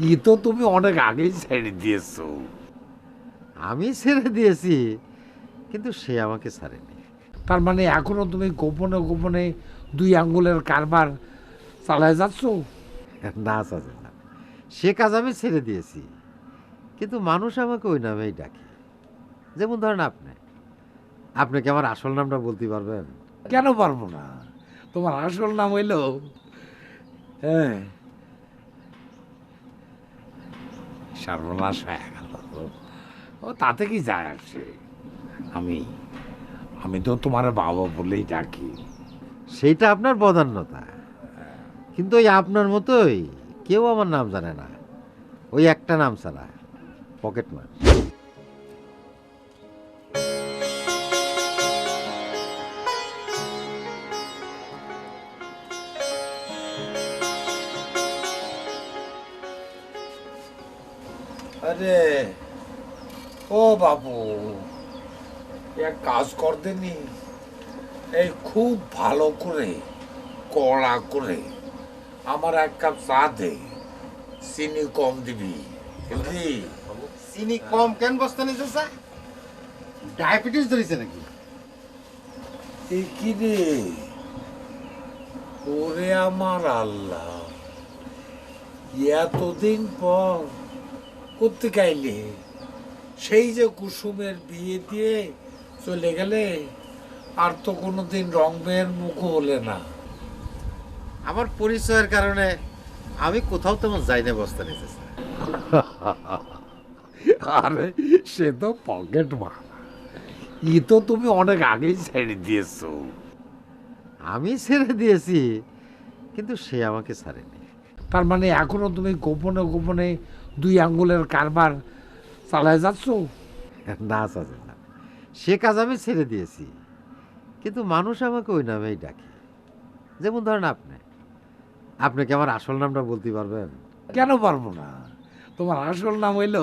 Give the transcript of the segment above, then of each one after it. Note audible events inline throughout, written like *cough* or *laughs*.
ই তো তুমি অনেক আগেই ছেড়ে দিয়েছ। আমি ছেড়ে দিয়েছি কিন্তু সে আমাকে ছাড়েনি। তার মানে এখনও তুমি গোপনে গোপনে দুই আঙ্গুলের কারবার চালায় যাচ্ছ? না চাচা না। সে কাজ আমি ছেড়ে দিয়েছি কিন্তু মানুষ আমাকে ওই নামেই ডাকে। যেমন ধরেন আপনি। আপনি কি আমার আসল নামটা বলতে পারবেন? কেন পারব না? তোমার আসল নাম হইল হ্যাঁ সর্বনাশ হয়ে গেল। ও, তাতে কি যায় আসে? আমি আমি তো তোমার বাবা বলেই ডাকি। সেইটা আপনার বদান্যতা। কিন্তু ওই আপনার মতোই কেউ আমার নাম জানে না। ওই একটা নাম ছাড়া পকেট মার আরে ও বাবু এক কাজ করতে নি এই খুব ভালো করে কড়া করে আমার এক কাপ চা দে চিনি কম দিবি বুঝলি? চিনি কম কেন বস্তা নিতে স্যার ডায়াবেটিস ধরেছে নাকি? এই কি রে? ওরে আমার আল্লাহ এতদিন পর করতে গাইলে সেই যে কুসুমের বিয়ে দিয়ে চলে গেলে আর তো কোনোদিন রং মেয়ের মুখ হলে না। আমার পরিচয়ের কারণে আমি কোথাও তেমন যাই না বস্তা নিতে। *laughs* আরে সে তো পকেট মার ই তো তুমি অনেক আগেই ছেড়ে দিয়েছ। আমি ছেড়ে দিয়েছি কিন্তু সে আমাকে ছাড়েনি। তার মানে এখনও তুমি গোপনে গোপনে দুই আঙ্গুলের কারবার চালায় যাচ্ছ? *laughs* না চাচা না। সে কাজ আমি ছেড়ে দিয়েছি। কিন্তু মানুষ আমাকে ওই নামেই ডাকে। যেমন ধরেন আপনি। আপনি কি আমার আসল নামটা বলতে পারবেন? কেন পারব না? তোমার আসল নাম হইল?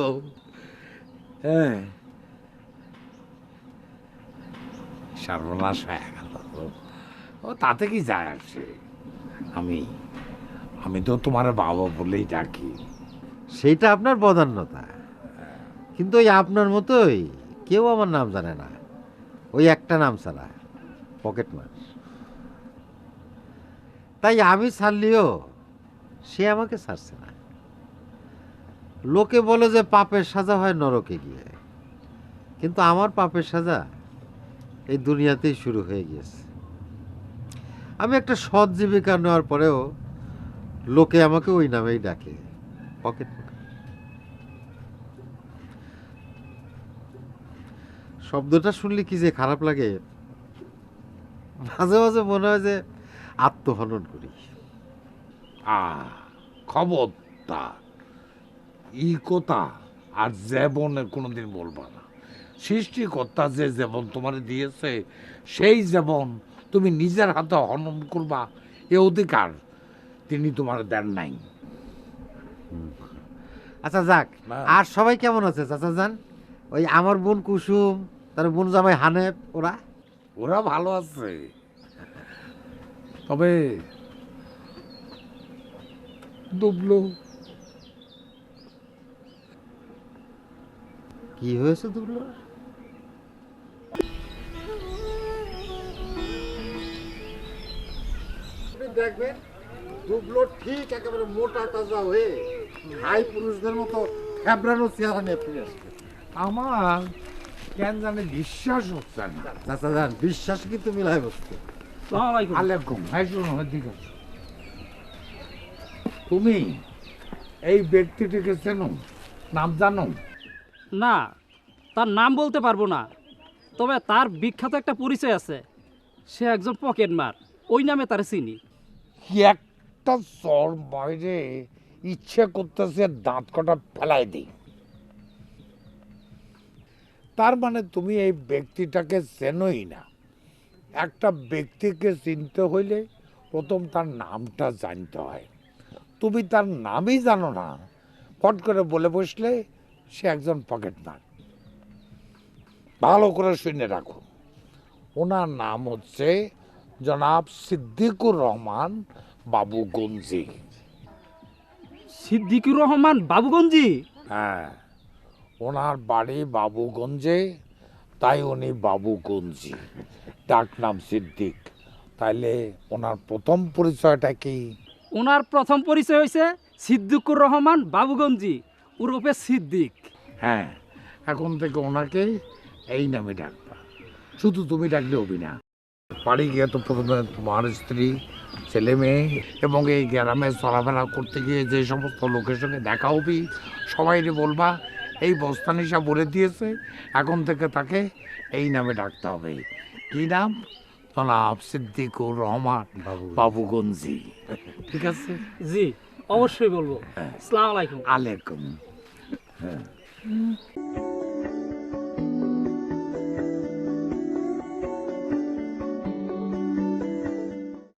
হ্যাঁ। সর্বনাশ হয়ে গেল ও তাতে কি যায় আসে? আমি আমি তো তোমার বাবা বলেই ডাকি। সেইটা আপনার বদান্যতা। কিন্তু ওই আপনার মতোই কেউ আমার নাম জানে না। ওই একটা নাম ছাড়া, পকেট মার তাই আমি ছাড়লিও সে আমাকে ছাড়ছে না। লোকে বলে যে পাপের সাজা হয় নরকে গিয়ে। কিন্তু আমার পাপের সাজা এই দুনিয়াতেই শুরু হয়ে গিয়েছে। আমি একটা সৎ জীবিকা নেওয়ার পরেও লোকে আমাকে ওই নামেই ডাকে, পকেট মার শব্দটা শুনলে কি যে খারাপ লাগে? মাঝে মাঝে মনে হয় যে আত্মহনন করি। আ খবরদার ই কথা আর যেমন কোনোদিন বলবা না। সৃষ্টিকর্তা যে যেমন তোমার দিয়েছে সেই যেমন তুমি নিজের হাতে হনন করবা এ অধিকার তিনি তোমার দেন নাই। আচ্ছা যাক। আর সবাই কেমন আছে চাচা যান? ওই আমার বোন কুসুম তার বোন জামাই হানেপ ওরা। ওরা ভালো আছে। তবে ডুবলো কি হয়েছে দুগুলো দেখবেন দুবলো ঠিক একেবারে মোটা তাজা হয়ে হাই পুরুষদের মতো ফেবরানো চেহারা নিয়ে ফিরে আসবে আমার কেন জানে বিশ্বাস হচ্ছে না। চাচা যান বিশ্বাস কিন্তু মিলাই বসতে? আলাইকুম হাই শুনুন ঠিক আছে তুমি এই ব্যক্তিটিকে চেনো? নাম জানো? না তার নাম বলতে পারব না। তবে তার বিখ্যাত একটা পরিচয় আছে। সে একজন পকেট মার ওই নামে তার চিনি। কি একটা চর বাইরে ইচ্ছে করতেছে দাঁত কটা ফেলাই দিই। তার মানে তুমি এই ব্যক্তিটাকে চেনোই না। একটা ব্যক্তিকে চিনতে হইলে প্রথম তার নামটা জানতে হয়। তুমি তার নামই জানো না। ফট করে বলে বসলে সে একজন পকেটমার ভালো করে শুনে রাখো। ওনার নাম হচ্ছে জনাব সিদ্দিকুর রহমান বাবু গঞ্জি সিদ্দিকুর রহমান বাবুগঞ্জি? হ্যাঁ। ওনার বাড়ি বাবুগঞ্জে তাই উনি বাবুগঞ্জি। ডাক নাম সিদ্দিক। তাইলে ওনার প্রথম পরিচয়টা কি? ওনার প্রথম পরিচয় হয়েছে সিদ্দিকুর রহমান বাবুগঞ্জি ওরফে সিদ্দিক। হ্যাঁ এখন থেকে ওনাকে এই নামে ডাকবা। শুধু তুমি ডাকলে হবি না। বাড়ি গিয়ে তো প্রথমে তোমার স্ত্রী ছেলে মেয়ে এবং এই গ্রামে চলাফেরা করতে গিয়ে যে সমস্ত লোকের সঙ্গে দেখা হবি সবাই বলবা এই বস্তানিসা বলে দিয়েছে। এখন থেকে তাকে এই নামে ডাকতে হবে। কি নাম? জনাব সিদ্দিকুর রহমান বাবু। বাবুগঞ্জি। ঠিক আছে? জি অবশ্যই বলব। হ্যাঁ। আসসালামু আলাইকুম। আলাইকুম।